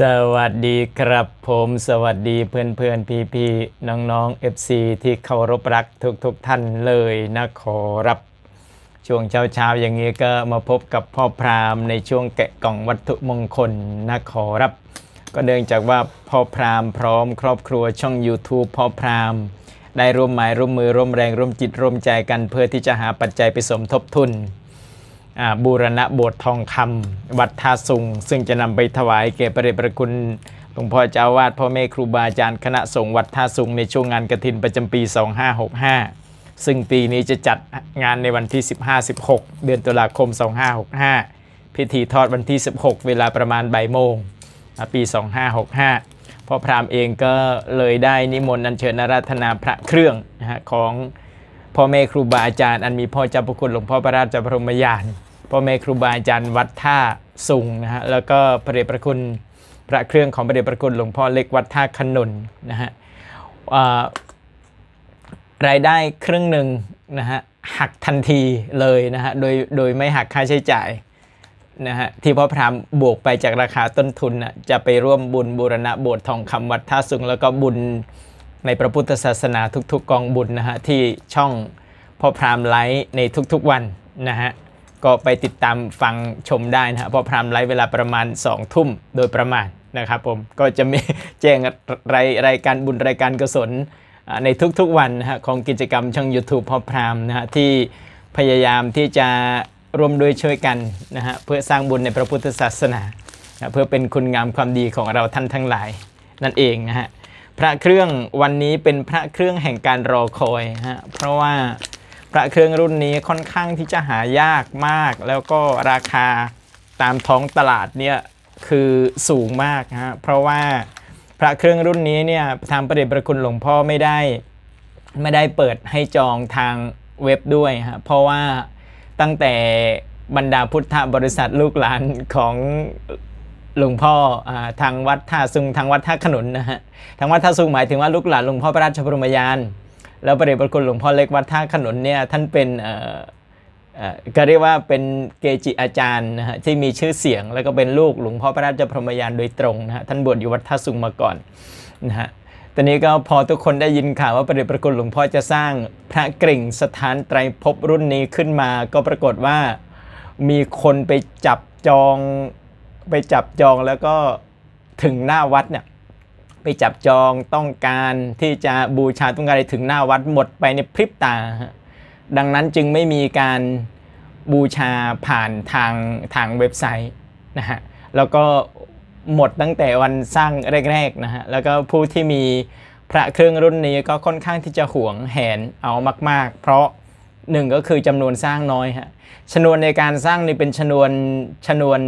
สวัสดีครับผมสวัสดีเพื่อนเพื่อนพี่พี่ๆน้องๆ FC ที่เคารพรักทุกทุกๆท่านเลยนะขอรับ ช่วงเช้าเช้าๆอย่างนี้ก็มาพบกับพ่อพราหมณ์ในช่วงแกะกล่องวัตถุมงคลนะขอรับ ก็เนื่องจากว่าพ่อพราหมณ์พร้อมครอบครัวช่อง YouTube พ่อพราหมณ์ได้ร่วมหมายร่วมมือร่วมแรงร่วมจิตร่วมใจกันเพื่อที่จะหาปัจจัยไปสมทบทุน บูรณะโบสถ์ทองคำวัดท่าสุง ซึ่งจะนำไปถวายแก่พระเดชพระคุณหลวงพ่อเจ้าวาดพ่อแม่ครูบาอาจารย์คณะสงฆ์วัดท่าสุงในช่วงงานกระถินประจำปี 2565 ซึ่งปีนี้จะจัดงานในวันที่ 15-16 เดือนตุลาคม 2565 พิธีทอดวันที่ 16 เวลาประมาณบ่ายโมงปี 2565พ่อพราหมณ์เองก็เลยได้นิมนต์อัญเชิญอาราธนาพระเครื่องของ พ่อแม่ครูบาอาจารย์อันมีพ่อเจ้าพระคุณหลวงพ่อพระราชบรมยานพ่อแม่ครูบาอาจารย์วัดท่าสุงนะฮะแล้วก็พระเดชพระคุณพระเครื่องของพระเดชพระคุณหลวงพ่อเล็กวัดท่าขนุนนะฮะรายได้ครึ่งหนึ่งนะฮะหักทันทีเลยนะฮะโดยโดยไม่หักค่าใช้จ่ายนะฮะที่พ่อพรามบวกไปจากราคาต้นทุนน่ะจะไปร่วมบุญบูรณะโบสถ์ทองคำวัดท่าสุงแล้วก็บุญ ในพระพุทธศาสนาทุกๆ กองบุญนะฮะที่ช่องพ่อพรามไลฟ์ในทุกๆวันนะฮะก็ไปติดตามฟังชมได้นะฮะพ่อพรามไลฟ์เวลาประมาณ2ทุ่มโดยประมาณนะครับผมก็จะมีแจ้งรายรายการบุญรายการกุศลในทุกๆวันนะฮะของกิจกรรมช่อง YouTube พ่อพรามนะฮะที่พยายามที่จะร่วมด้วยช่วยกันนะฮะเพื่อสร้างบุญในพระพุทธศาสนานะเพื่อเป็นคุณงามความดีของเราท่านทั้งหลายนั่นเองนะฮะ ระเครื่องวันนี้เป็นพระเครื่องแห่งการรอคอยฮะเพราะว่าพระเครื่องรุ่นนี้ค่อนข้างที่จะหายากมาก แล้วก็ราคาตามท้องตลาดเนี่ยคือสูงมากฮะเพราะว่าพระเครื่องรุ่นนี้เนี่ยทางประเดชประคุณหลวงพ่อไม่ได้ไม่ได้เปิดให้จองทางเว็บด้วยฮะเพราะว่าตั้งแต่บรรดาพุทธบริษัทลูกหลานของ หลวงพ่ออทางวัดท่าซุงทางวัดท่าขนุนนะฮะทางวัดท่าซุงหมายถึงว่าลูกหลานหลวงพ่อพระราชบรมยาน แล้วประเดชพระคุณหลวงพ่อเล็กวัดท่าขนุนเนี่ยท่านเป็นเอ่อเอ่อก็เรียกว่าเป็นเกจิอาจารย์นะฮะที่มีชื่อเสียง แล้วก็เป็นลูกหลวงพ่อพระราชบรมยานโดยตรงนะฮะท่านบวชอยู่วัดท่าซุงมาก่อนนะฮะตอนนี้ก็พอทุกคนได้ยินข่าวว่าประเดชพระคุณหลวงพ่อจะสร้างพระกริ่งสถานไตรภพรุ่นนี้ขึ้นมา ก็ปรากฏว่ามีคนไปจับจอง ไปจับจองแล้วก็ถึงหน้าวัดเนี่ยไปจับจองต้องการที่จะบูชาต้องการอะไรถึงหน้าวัดหมดไปในพริบตา ดังนั้นจึงไม่มีการบูชาผ่านทางทางเว็บไซต์นะฮะแล้วก็หมดตั้งแต่วันสร้างแรกๆนะฮะแล้วก็ผู้ที่มีพระเครื่องรุ่นนี้ก็ค่อนข้างที่จะหวงแหนเอามาก ๆ เพราะหนึ่งก็คือจำนวนสร้างน้อยฮะชนวนในการสร้างนี่เป็นชนวนชนวน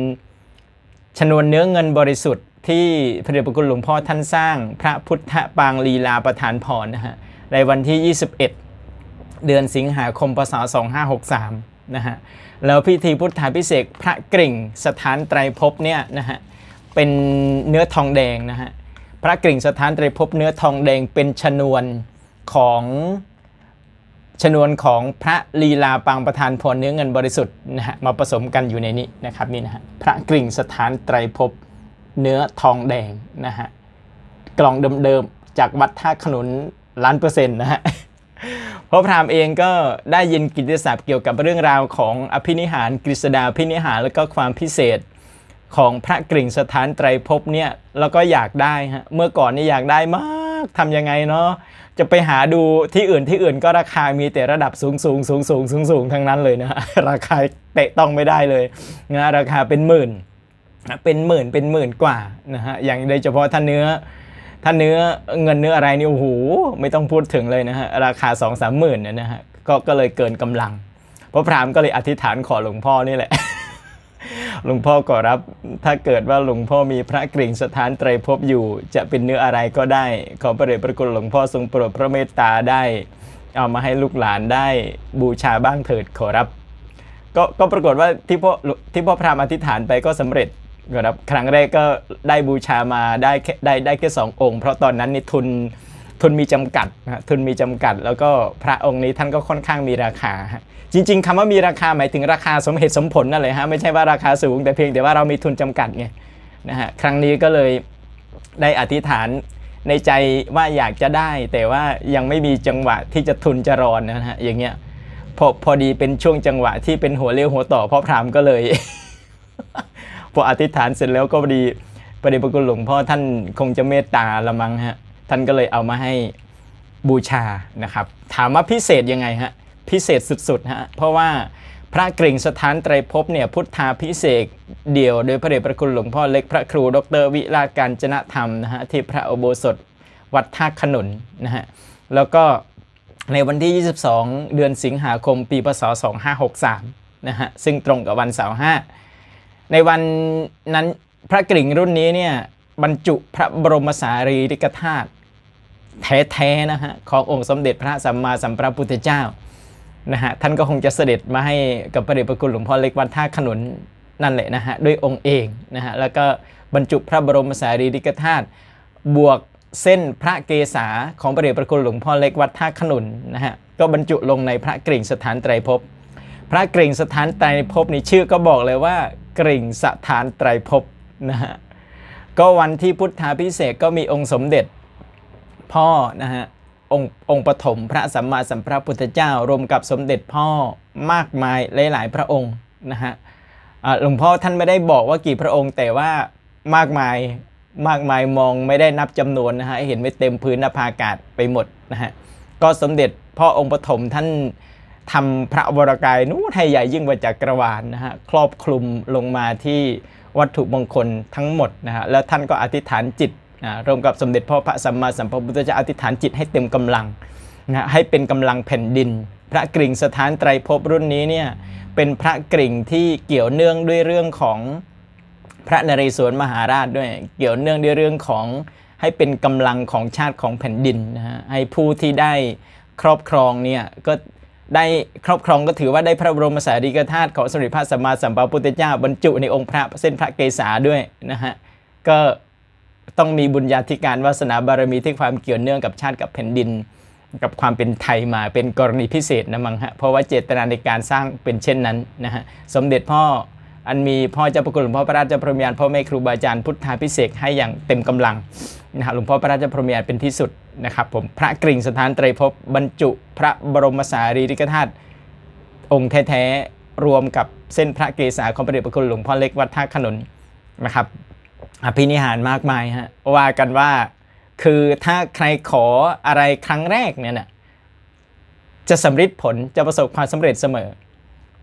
ชนวนเนื้อเงินบริสุทธิ์ที่พระเดชพระคุณหลวงพ่อท่านสร้าง พระพุทธปางลีลาประธานพรนะฮะในวันที่ 21 เดือนสิงหาคมพศ2563นะฮะแล้วพิธีพุทธาพิเศษพระกริ่งสถานไตรภพเนี่ยนะฮะเป็นเนื้อทองแดงนะฮะพระกริ่งสถานไตรภพเนื้อทองแดงเป็นชนวนของ ชนวนของพระลีลาปางประธานพรเนื้อเงินบริสุทธิ์นะฮะมาผสมกันอยู่ในนี้นะครับนี่นะฮะพระกริ่งสถานไตรภพเนื้อทองแดงนะฮะกล่องเดิมๆจากวัดท่าขนุนล้านเปอร์เซ็นต์นะฮะพระพรามเองก็ได้ยินกิตติศัพท์เกี่ยวกับเรื่องราวของอภินิหารกฤษดาพินิหารแล้วก็ความพิเศษของพระกริ่งสถานไตรภพเนี่ยแล้วก็อยากได้ฮะเมื่อก่อนนี่อยากได้มากทำยังไงเนาะ จะไปหาดูที่อื่นที่อื่นก็ราคามีแต่ระดับสูงสูงสูงสูงสูงสูงทั้งนั้นเลยนะฮะราคาเตะต้องไม่ได้เลยนะราคาเป็นหมื่นเป็นหมื่นเป็นหมื่นกว่านะฮะอย่างโดยเฉพาะถ้านเนื้อถ้าเนื้อเงินเนื้ออะไรนี่โอ้โหไม่ต้องพูดถึงเลยนะฮะราคา2องสามหมื่นเนี่ยนะฮะก็ก็เลยเกินกำลังพระพรามก็เลยอธิษฐานขอหลวงพ่อนี่แหละ หลวงพ่อก็รับ ถ้าเกิดว่าหลวงพ่อมีพระกริ่งสถานไตรภพอยู่ จะเป็นเนื้ออะไรก็ได้ ขอพระเดชพระคุณหลวงพ่อทรงโปรดพระเมตตาได้ เอามาให้ลูกหลานได้บูชาบ้างเถิดขอรับ ก็ก็ปรากฏว่าที่พ่อที่พ่อพราหมณ์อธิษฐานไปก็สำเร็จครับครั้งแรกก็ได้บูชามาได้ได้ได้แค่สององค์ เพราะตอนนั้นนี่ทุน ทุนมีจำกัดนะทุนมีจำกัด แล้วก็พระองค์นี้ท่านก็ค่อนข้างมีราคา จริง ๆคำว่ามีราคาหมายถึงราคาสมเหตุสมผลนั่นเลยฮะไม่ใช่ว่าราคาสูงแต่เพียงแต่ว่าเรามีทุนจำกัดไงนะฮะครั้งนี้ก็เลยได้อธิษฐานในใจว่าอยากจะได้ แต่ว่ายังไม่มีจังหวะที่จะทุนจะรอนนะฮะอย่างเงี้ยพอพอดีเป็นช่วงจังหวะที่เป็นหัวเลี้ยวหัวต่อพ่อพรามก็เลย พออธิษฐานเสร็จแล้วก็พอดีประเดชพระคุณหลวงพ่อท่านคงจะเมตตาละมั้งฮะ ท่านก็เลยเอามาให้บูชานะครับ ถามว่าพิเศษยังไงฮะพิเศษสุดๆฮะเพราะว่าพระกริ่งสถานไตรภพเนี่ยพุทธาพิเศษเดี่ยว โดยพระเดชพระคุณหลวงพ่อเล็กพระครู ดร วิราชการจนธรรมนะฮะที่พระอุโบสถวัดท่าขนุนนะฮะแล้วก็ในวันที่ 22 เดือนสิงหาคม ปีพศ 2563 นะฮะ ซึ่งตรงกับวันเสาร์ห้าในวันนั้นพระกริ่งรุ่นนี้เนี่ย บรรจุพระบรมสารีริกธาตุแท้ๆนะฮะขององค์สมเด็จพระสัมมาสัมพุทธเจ้านะฮะท่านก็คงจะเสด็จมาให้กับพระเดชพระคุณหลวงพ่อเล็กวัดท่าขนุนนั่นแหละนะฮะด้วยองค์เองนะฮะแล้วก็บรรจุพระบรมสารีริกธาตุบวกเส้นพระเกศาของพระเดชพระคุณหลวงพ่อเล็กวัดท่าขนุนนะฮะก็บรรจุลงในพระกริ่งสถานไตรภพพระกริ่งสถานไตรภพนี่ชื่อก็บอกเลยว่ากริ่งสถานไตรภพนะฮะ ก็วันที่พุทธาพิเศษก็มีองค์สมเด็จพ่อนะฮะองค์องค์ปฐมพระสัมมาสัมพุทธเจ้ารวมกับสมเด็จพ่อมากมายหลายๆ พระองค์นะฮะหลวงพ่อท่านไม่ได้บอกว่ากี่พระองค์ แต่ว่ามากมายมากมายมองไม่ได้นับจำนวนนะฮะเห็นไม่เต็มพื้นนภาอากาศไปหมดนะฮะก็สมเด็จพ่อองค์ปฐมท่านทำพระวรกายนู้นให้ใหญ่ยิ่งกว่าจักรวาลนะฮะครอบคลุมลงมาที่ วัตถุมงคลทั้งหมดนะฮะแล้วท่านก็อธิษฐานจิตนะรวมกับสมเด็จพ่อพระสัมมาสัมพุทธเจ้าอธิษฐานจิตให้เต็มกำลังนะฮะให้เป็นกำลังแผ่นดิน พระกริ่งสถานไตรภพรุ่นนี้เนี่ยเป็นพระกริ่งที่เกี่ยวเนื่องด้วยเรื่องของพระนเรศวรมหาราชด้วยเกี่ยวเนื่องด้วยเรื่องของให้เป็นกำลังของชาติของแผ่นดินนะฮะให้ผู้ที่ได้ครอบครองเนี่ยก็ ได้ครอบครองก็ถือว่าได้พระบรมสารีริกธาตุของสมเด็จพระสัมมาสัมพุทธเจ้าบรรจุในองค์พระเส้นพระเกศาด้วยนะฮะก็ต้องมีบุญญาธิการวาสนาบารมีที่ความเกี่ยวเนื่องกับชาติกับแผ่นดิน กับความเป็นไทยมาเป็นกรณีพิเศษนะมั้งฮะเพราะว่าเจตนาในการสร้างเป็นเช่นนั้นนะฮะสมเด็จพ่อ อันมีพ่อเจ้าประคุณหลวงพ่อพระราชพรหมยานพ่อแม่ครูบาอาจารย์พุทธาพิเศษให้อย่างเต็มกำลังนะฮะหลวงพ่อพระราชพรหมยานเป็นที่สุดนะครับผมพระกริ่งสถานไตรภพบรรจุพระบรมสารีริกธาตุองค์แท้ๆรวมกับเส้นพระเกศาของพระเดชพระคุณหลวงพ่อเล็กวัดท่าขนุนนะครับอภินิหารมากมายฮะว่ากันว่าคือถ้าใครขออะไรครั้งแรกเนี่ยนะจะสำเร็จผลจะประสบความสำเร็จเสมอ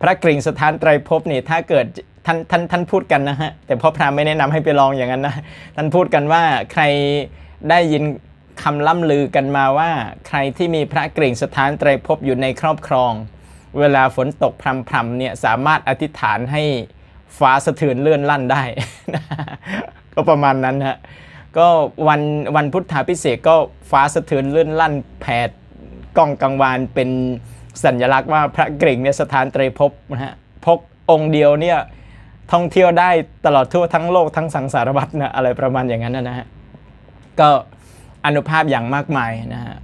พระกริ่งสถานไตรภพนี่ถ้าเกิด ท่านท่านท่านพูดกันนะฮะแต่พ่อพรามไม่แนะนำให้ไปลองอย่างนั้นนะท่านพูดกันว่าใครได้ยินคำล่ำลือกันมาว่า ใครที่มีพระกริ่งสถานไตรภพอยู่ในครอบครอง เวลาฝนตกพรำๆเนี่ยสามารถอธิษฐานให้ฟ้าสะเทือนเลื่อนลั่นได้ ก็ประมาณนั้นฮะก็วันวันพุทธาพิเศษก็ฟ้าสะเทือนเลื่อนลั่นแผดกล้องกังวานเป็นสัญลักษณ์ว่าพระกริ่งเนี่ยสถานไตรภพนะฮะพกองค์เดียวเนี่ย ท่องเที่ยวได้ตลอดทั่วทั้งโลกทั้งสังสารวัฏนะอะไรประมาณอย่างนั้นนะฮะก็อนุภาพอย่างมากมายนะฮะ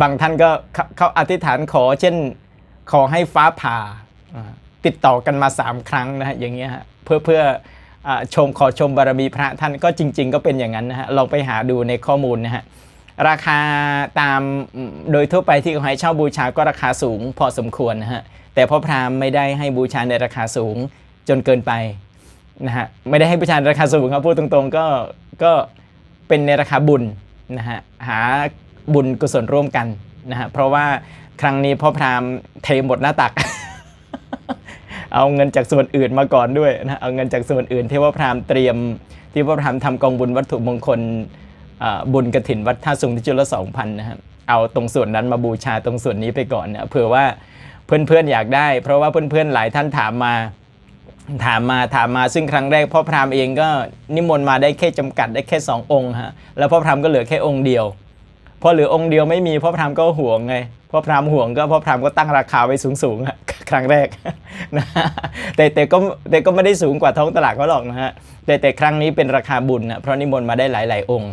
บางท่านก็เขาอธิษฐานขอเช่นขอให้ฟ้าผ่าติดต่อกันมา 3 ครั้งนะฮะอย่างเงี้ยฮะเพื่อเพื่ออชมขอชมบารมีพระท่านก็จริง ๆ ก็เป็นอย่างนั้นนะฮะลองไปหาดูในข้อมูลนะฮะราคาตามโดยทั่วไปที่เขาให้เช่าบูชาก็ราคาสูงพอสมควรนะฮะแต่พ่อพราหมณ์ไม่ได้ให้บูชาในราคาสูง จนเกินไปนะฮะไม่ได้ให้บูชาในราคาสูงครับพูดตรงๆก็ก็เป็นในราคาบุญนะฮะหาบุญกุศลร่วมกันนะฮะเพราะว่าครั้งนี้พ่อพราหมณ์เทหมดหน้าตัก เอาเงินจากส่วนอื่นมาก่อนด้วยนะเอาเงินจากส่วนอื่น ที่ว่าพรามเตรียมที่ว่าพรามทำกองบุญวัตถุมงคลบุญกระถินวัดท่าสุงที่จุลสองพันนะครับเอาตรงส่วนนั้นมาบูชาตรงส่วนนี้ไปก่อนเนะเผื่อว่าเพื่อนๆอยากได้ เพราะว่าเพื่อนๆหลายท่านถามมา ถามมาถามมาซึ่งครั้งแรกพ่อพราหมณ์เองก็นิมนต์มาได้แค่จำกัดได้แค่สององค์ฮะแล้วพ่อพราหมณ์ก็เหลือแค่องค์เดียวพอเหลือองค์เดียวไม่มีพ่อพราหมณ์ก็ห่วงไงพ่อพราหมณ์ห่วงก็พ่อพราหมณ์ก็ตั้งราคาไว้สูงๆอะครั้งแรกนะแต่แต่ก็แต่ก็ไม่ได้สูงกว่าท้องตลาดเขาหรอกนะฮะแต่แต่ครั้งนี้เป็นราคาบุญนะเพราะนิมนต์มาได้หลายๆองค์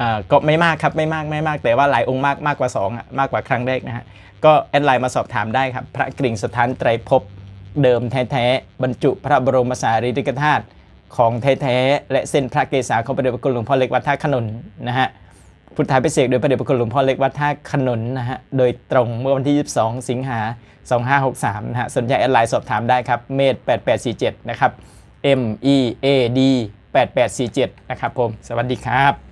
อ่าก็ไม่มากครับไม่มากไม่มาก แต่ว่าหลายองค์มากมากกว่าสองอะมากกว่าครั้งแรกนะฮะก็แอดไลน์มาสอบถามได้ครับพระกริ่งสถานไตรภพ เดิมแท้ๆบรรจุพระบรมสารีริกธาตุของแท้ๆและเส้นพระเกศาของพระเดชพระคุณหลวงพ่อเล็กวัดท่าขนนนะฮะพุทธาพิเศษกโดยพระเดชพระคุณหลวงพ่อเล็กวัดท่าขนนนะฮะโดยตรงเมื่อวันที่ 22 สิงหา 2563นะฮะสนใจแอดไลน์สอบถามได้ครับเมด8847 นะครับ M E A D 8847 นะครับผม สวัสดีครับ